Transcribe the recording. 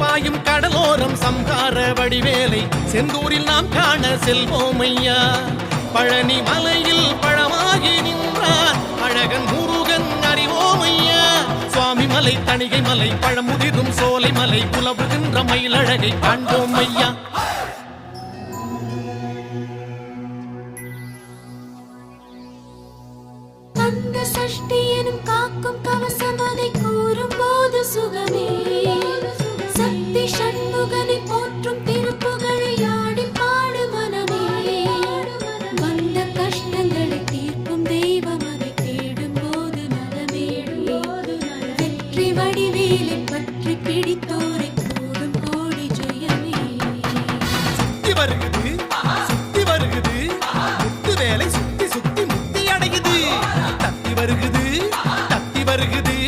பாயும் கடலோரம் சம்ஹார வடிவேலை செந்தூரில் நாம் காண செல்வோம் ஐயா பழனி மலையில் பழமாகி நின்றார் அழகன் முருகன் அறிவோம் ஐயா சுவாமி மலை தணிகை மலை பழமுதிரும் சோலை மலை புலவுகின்ற மயிலழகை காண்போம் ஐயா சஷ்டி எனும் காக்கும் கவசம் சண்முகனை போற்றும் திருப்புகழை ஆடி பாடு மனமே. வந்த கஷ்டங்களை தீர்க்கும் தெய்வமனை தேடும் போது நலமே வெற்றி வடிவேலை பற்றி பிடித்தோரை கூடும் கோடி ஜெயமே. சக்தி வருகிறது சக்தி வருகிறது முத்து வேலை சுத்தி சுத்தி முத்தி அடையுது. தத்தி வருகிறது தத்தி வருகிறது